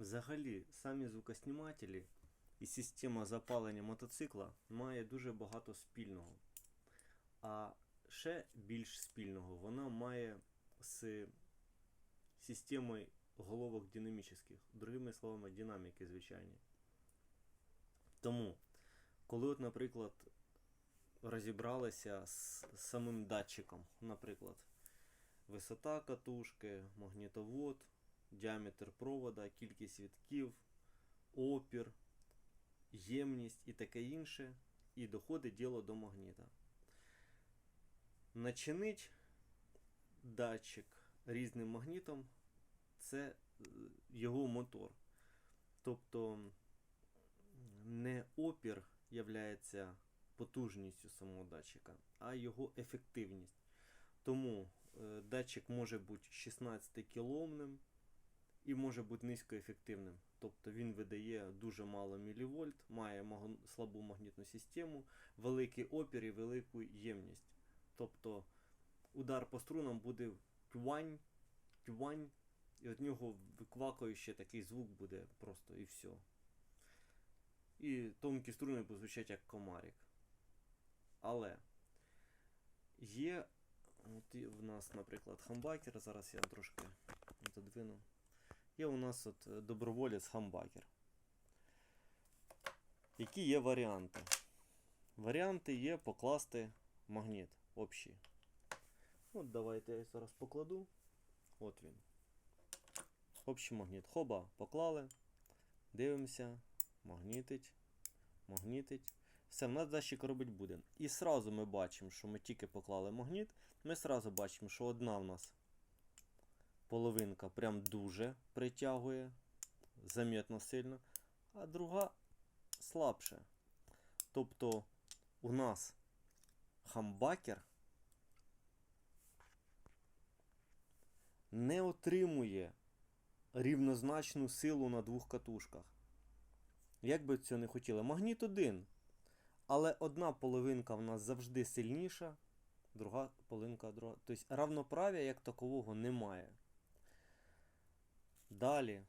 Взагалі, самі звукоснімателі і система запалення мотоцикла має дуже багато спільного. А ще більш спільного вона має з системою головок динамічних, другими словами, динаміки звичайні. Тому, коли, от, наприклад, розібралися з самим датчиком, наприклад, висота катушки, магнітовод, діаметр провода, кількість вітків, опір, ємність і таке інше, і доходить діло до магніта. Начинить датчик різним магнітом це е, його мотор. Тобто не опір являється потужністю самого датчика, а його ефективність. Тому е, датчик може бути 16 кіломним і може бути низькоефективним. Тобто він видає дуже мало мілівольт, має слабу магнітну систему, великий опір і велику ємність. Тобто удар по струнам буде тювань, тювань, і від нього виквакуючи такий звук буде просто і все. І тонкі струни звучати як комарик. Але є от і в нас, наприклад, хамбакер. Зараз я трошки отодвину. Є у нас от е, доброволець хамбакер. Які є варіанти? Варіанти є покласти магніт общий. От давайте я зараз покладу. От він. Общий магніт. Хоба, поклали. Дивимося. Магнітить. Магнітить. Все, в нас датчик робить буде. І сразу ми бачимо, що ми тільки поклали магніт. Ми сразу бачимо, що одна в нас половинка прям дуже притягує, замітно сильно, а друга слабше. Тобто у нас хамбакер не отримує рівнозначну силу на двох катушках. Як би цього не хотіли. Магніт один. Але одна половинка в нас завжди сильніша, друга половинка друга. Тобто равноправ'я як такового немає. Далі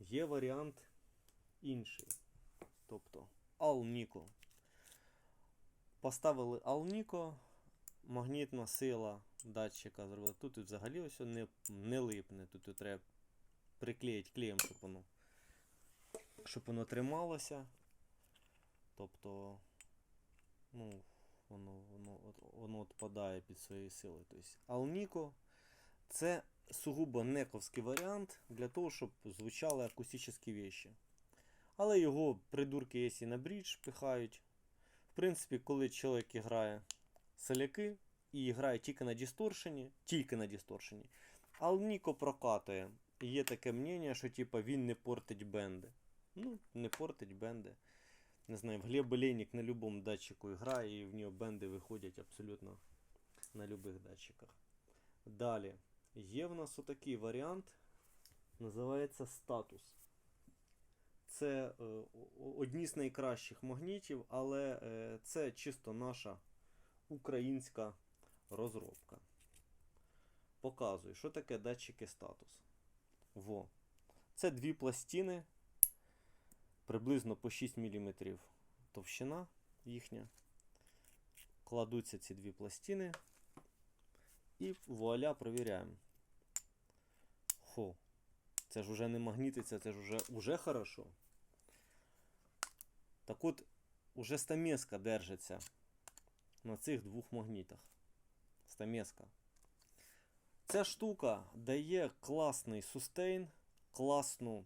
є варіант інший. Тобто Алніко. Поставили Алніко, магнітна сила датчика зробила. Тут взагалі ось не, не липне. Тут і треба приклеїти клеєм, щоб воно, щоб воно трималося. Тобто, ну, воно, воно, воно відпадає під своєю силою. Тобто, Алніко це сугубо нековський варіант для того, щоб звучали акустичні вещи. Але його придурки є і на брідж пихають. В принципі, коли чоловік грає соляки і грає тільки на дисторшені, тільки на дисторшені, Алніко прокатує. Є таке мнення, що типа, він не портить бенди. Ну, не портить бенди. Не знаю, в Глеб Олейник на будь-якому датчику грає, і в нього бенди виходять абсолютно на будь-яких датчиках. Далі. Є в нас отакий варіант, називається статус. Це е, одні з найкращих магнітів, але е, це чисто наша українська розробка. Показую, що таке датчики статус. Во. Це дві пластини, приблизно по 6 мм товщина їхня. Кладуться ці дві пластини. І вуаля провіряємо. Хо. Це ж уже не магнітиться, це ж уже, уже хорошо. Так от, уже стамеска держиться на цих двох магнітах. Стамеска. Ця штука дає класний сустейн, класну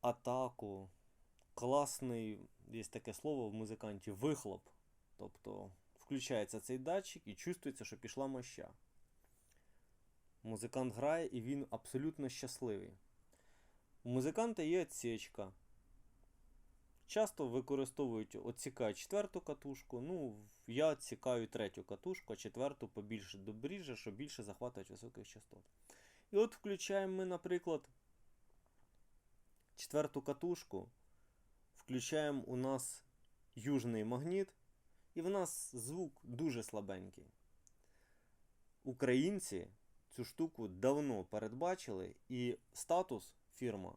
атаку, класний, є таке слово в музиканті, вихлоп. Тобто включається цей датчик і чувствується, що пішла моща. Музикант грає і він абсолютно щасливий. У музиканта є отсечка. Часто використовують, отсікають четверту катушку. Ну, я відсікаю третю катушку, а четверту побільше до бріжа, щоб більше захватувати високих частот. І от включаємо ми, наприклад, четверту катушку. Включаємо у нас южний магніт, і в нас звук дуже слабенький. Українці цю штуку давно передбачили, і статус фірма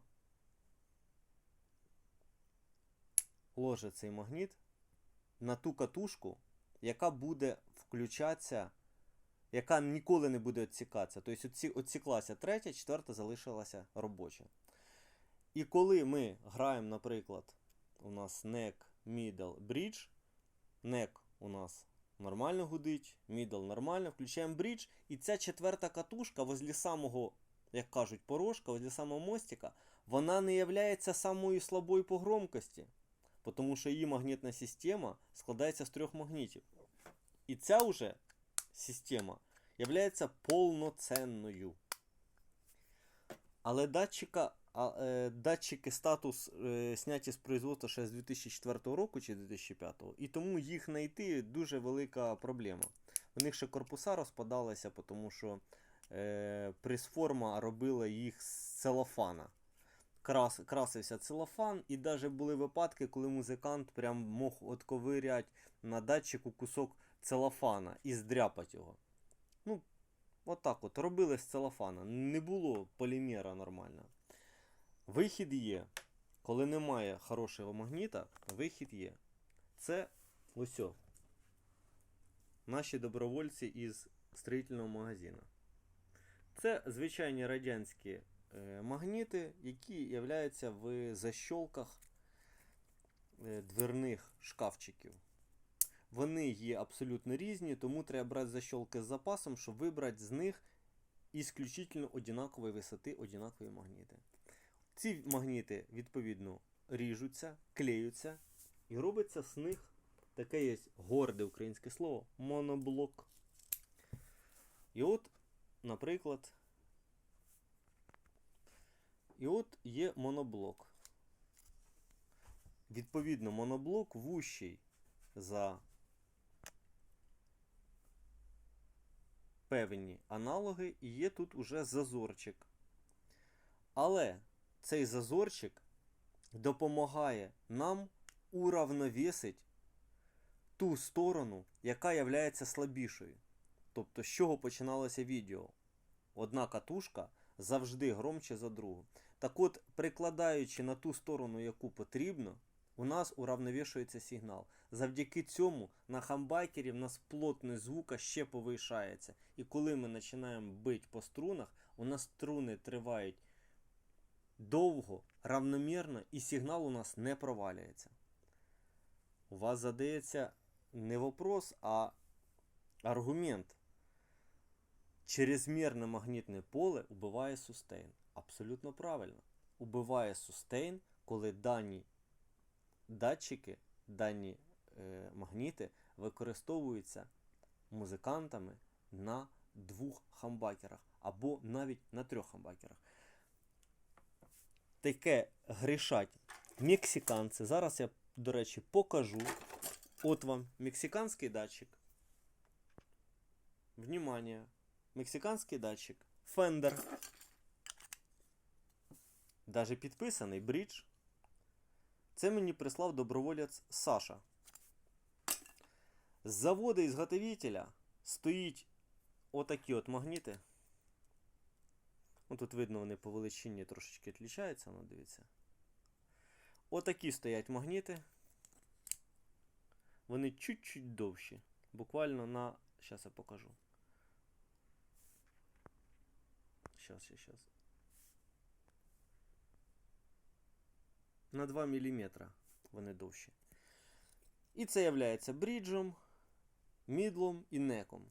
ложить цей магніт на ту катушку, яка буде включатися, яка ніколи не буде відсікатися. Тобто відсіклася третя, четверта залишилася робоча. І коли ми граємо, наприклад, у нас neck, middle, bridge, neck у нас нормально гудить, middle нормально, включаємо bridge, і ця четверта катушка возле самого, як кажуть, порожка, возле самого мостика, вона не є самою слабою по громкості, тому що її магнітна система складається з трьох магнітів. І ця вже система є повноцінною. Але датчика, а, е, датчики статус е, зняті з производства ще з 2004 року чи 2005, і тому їх знайти дуже велика проблема. У них ще корпуса розпадалися, тому що е, пресформа робила їх з целофана. Крас, красився целофан, і навіть були випадки, коли музикант прям мог отковиряти на датчику кусок целофана і здряпати його. Ну, отак от робили з целофана. Не було полімера нормального. Вихід є. Коли немає хорошого магніта, вихід є. Це ось. Наші добровольці із строїтельного магазину. Це звичайні радянські е, магніти, які являються в защолках е, дверних шкафчиків. Вони є абсолютно різні, тому треба брати защолки з запасом, щоб вибрати з них ісключительно однакової висоти однакові магніти. Ці магніти, відповідно, ріжуться, клеються і робиться з них таке є горде українське слово моноблок. І от, наприклад, і от є моноблок. Відповідно, моноблок вущий за певні аналоги, і є тут уже зазорчик. Але цей зазорчик допомагає нам уравновесить ту сторону, яка є слабішою. Тобто, з чого починалося відео? Одна катушка завжди громче за другу. Так от, прикладаючи на ту сторону, яку потрібно, у нас уравновішується сигнал. Завдяки цьому на хамбайкері в нас плотність звука ще повишається. І коли ми починаємо бити по струнах, у нас струни тривають довго, равномірно, і сигнал у нас не провалюється. У вас задається не вопрос, а аргумент. Чрезмірне магнітне поле убиває сустейн. Абсолютно правильно. Убиває сустейн, коли дані датчики, дані е, магніти використовуються музикантами на двох хамбакерах або навіть на трьох хамбакерах. Таке грішать мексиканці. Зараз я, до речі, покажу. От вам мексиканський датчик. Внимание. Мексиканський датчик. Fender. Даже підписаний брідж. Це мені прислав доброволець Саша. З заводу ізготовителя стоїть отакі от магніти. Ну, тут видно, вони по величині трошечки відрізняються, ну дивіться. Отакі стоять магніти. Вони чуть-чуть довші. Буквально на. Зараз я покажу. Сейчас, сейчас, сейчас. На 2 мм вони довші. І це являється бріджем, мідлом і неком.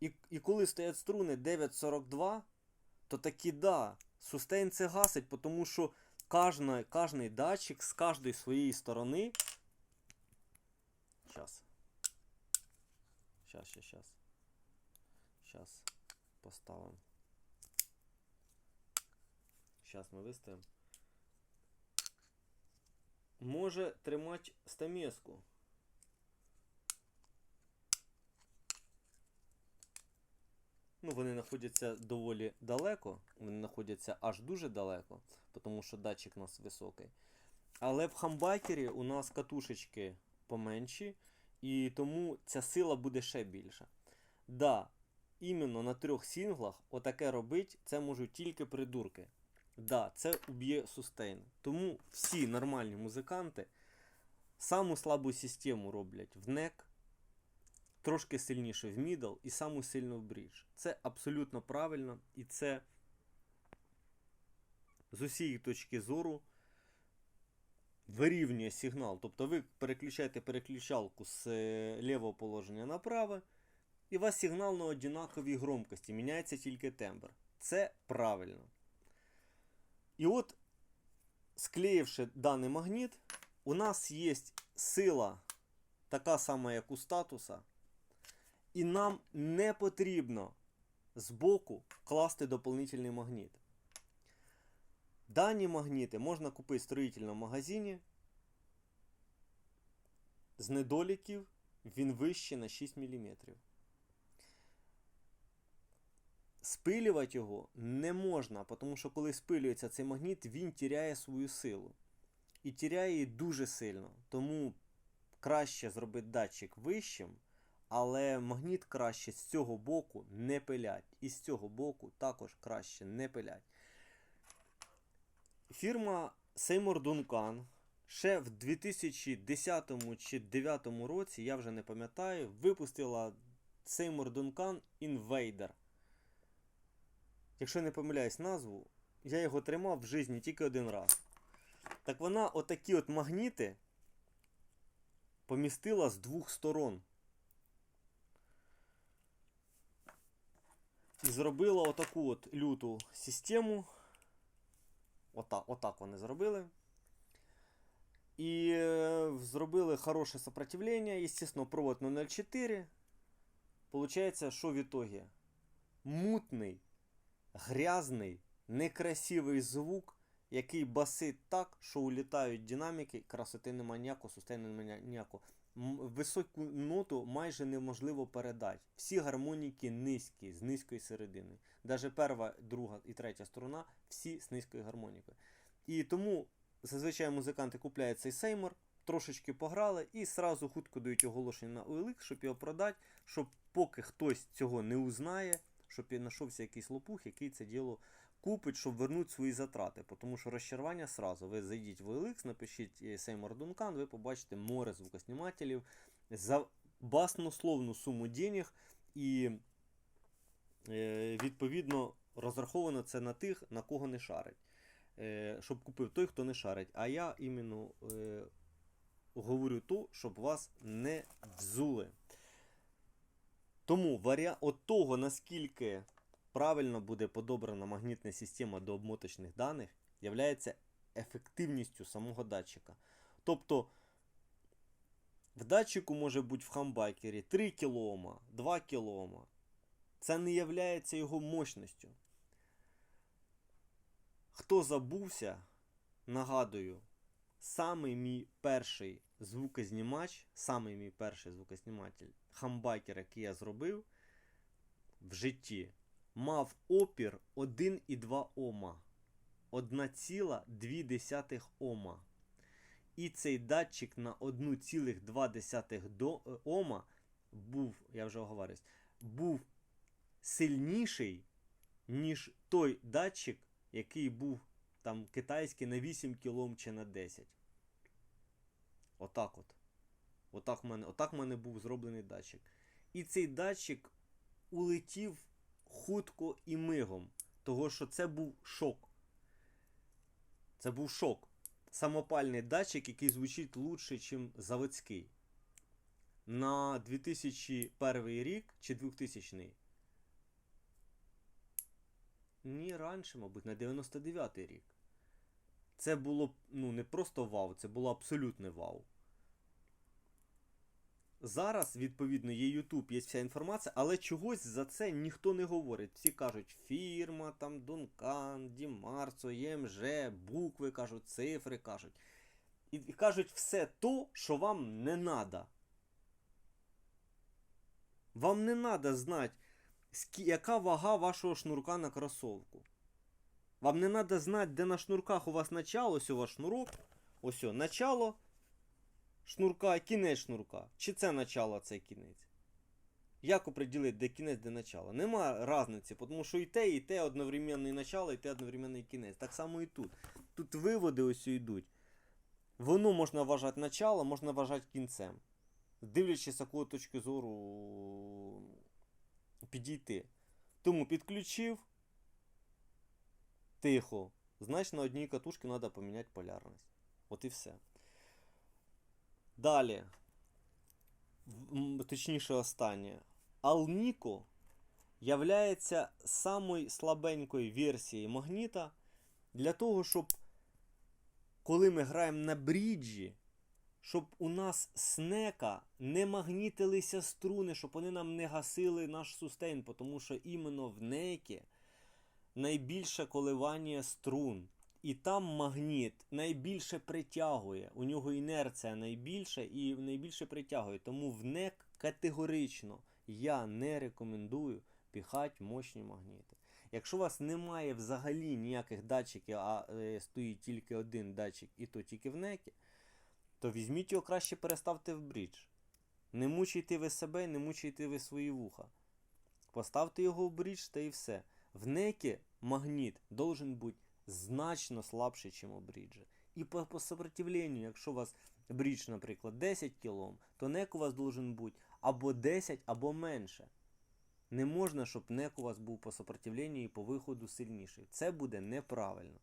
І, і коли стоять струни 9,42, то таки да, сустейн це гасить, тому що кожний датчик з кожної своєї сторони. Сейчас. Сейчас, сейчас, сейчас. Сейчас поставимо. Сейчас ми виставимо. Може тримати стамеску. Ну, вони знаходяться доволі далеко, вони знаходяться аж дуже далеко, тому що датчик у нас високий. Але в хамбакері у нас катушечки поменші, і тому ця сила буде ще більша. Да, іменно на трьох сінглах отаке робить, це можуть тільки придурки. Да, це уб'є сустейн. Тому всі нормальні музиканти саму слабу систему роблять в нек, трошки сильніше в мідл і саму сильну в брідж. Це абсолютно правильно і це з усієї точки зору вирівнює сигнал. Тобто ви переключаєте переключалку з е, лівого положення на праве, і у вас сигнал на однаковій громкості, міняється тільки тембр. Це правильно. І от, склеївши даний магніт, у нас є сила така сама, як у статуса, і нам не потрібно збоку класти дополнительний магніт. Дані магніти можна купити в строїтельному магазині. З недоліків він вищий на 6 мм. Спилювати його не можна, тому що коли спилюється цей магніт, він тіряє свою силу. І тіряє її дуже сильно. Тому краще зробити датчик вищим, але магніт краще з цього боку не пилять. І з цього боку також краще не пилять. Фірма Seymour Duncan ще в 2010 чи 2009 році, я вже не пам'ятаю, випустила Seymour Duncan Invader. Якщо не помиляюсь назву, я його тримав в житті тільки один раз. Так вона отакі от магніти помістила з двох сторон. І зробила отаку от люту систему. Отак, отак вони зробили. І е, зробили хороше сопротивлення. Естественно, провод 004. Получається, що в ітогі? Мутний, грязний, некрасивий звук, який басить так, що улітають динаміки, красоти нема ніякого, сустейну нема ніякого. Високу ноту майже неможливо передати. Всі гармоніки низькі, з низької середини. Даже перша, друга і третя сторона всі з низькою гармонікою. І тому зазвичай музиканти купляють цей сеймор, трошечки пограли і сразу хутко дають оголошення на OLX, щоб його продати, щоб поки хтось цього не узнає, щоб знайшовся якийсь лопух, який це діло купить, щоб вернути свої затрати. Тому що розчарування сразу. Ви зайдіть в OLX, напишіть е, Сеймор Дункан, ви побачите море звукоснімателів за баснословну суму денег і е, відповідно розраховано це на тих, на кого не шарить. Е, щоб купив той, хто не шарить. А я іменно е, говорю то, щоб вас не взули. Тому варіа... от того, наскільки правильно буде подобрана магнітна система до обмоточних даних, являється ефективністю самого датчика. Тобто в датчику може бути в хамбайкері 3 кОм, 2 кОм. Це не являється його мощністю. Хто забувся, нагадую, самий мій перший звукознімач, самий мій перший звукозніматель, хамбайкер, який я зробив в житті, мав опір 1,2 Ома. 1,2 Ома. І цей датчик на 1,2 е, Ома був, я вже оговорюсь, був сильніший, ніж той датчик, який був там китайський на 8 кілом чи на 10. Отак от. Отак в мене, отак в мене був зроблений датчик. І цей датчик улетів хутко і мигом. Того, що це був шок. Це був шок. Самопальний датчик, який звучить лучше, ніж заводський. На 2001 рік чи 2000 ні, раніше, мабуть, на 99-й рік. Це було ну, не просто вау, це було абсолютне вау. Зараз, відповідно, є YouTube, є вся інформація, але чогось за це ніхто не говорить. Всі кажуть, фірма, там, Дункан, Дімарцо, ЄМЖ, букви кажуть, цифри кажуть. І, кажуть все то, що вам не треба. Вам не треба знати, яка вага вашого шнурка на кросовку. Вам не треба знати, де на шнурках у вас начало, у вас шнурок. Ось начало шнурка, кінець шнурка. Чи це начало, це кінець. Як оприділити, де кінець, де начало? Нема різниці, тому що і те, і те одновременне начало, і те одновременний кінець. Так само і тут. Тут виводи ось йдуть. Воно можна вважати начало, можна вважати кінцем. Дивлячись, з якої точки зору підійти. Тому підключив тихо. Значить, на одній катушці треба поміняти полярність. От і все. Далі. Точніше, останнє. Alnico являється самою слабенькою версією магніта для того, щоб коли ми граємо на бріджі, щоб у нас снека не магнітилися струни, щоб вони нам не гасили наш сустейн, тому що іменно в некі найбільше коливання струн. І там магніт найбільше притягує. У нього інерція найбільша і найбільше притягує. Тому в НЕК категорично я не рекомендую піхати мощні магніти. Якщо у вас немає взагалі ніяких датчиків, а е, стоїть тільки один датчик, і то тільки в некі, то візьміть його краще переставте в брідж. Не мучайте ви себе, не мучайте ви свої вуха. Поставте його в брідж та і все. В некі магніт должен бути значно слабший, ніж у бріджі. І по, по сопротивленню, якщо у вас брідж, наприклад, 10 кг, то нек у вас должен бути або 10, або менше. Не можна, щоб нек у вас був по сопротивленню і по виходу сильніший. Це буде неправильно.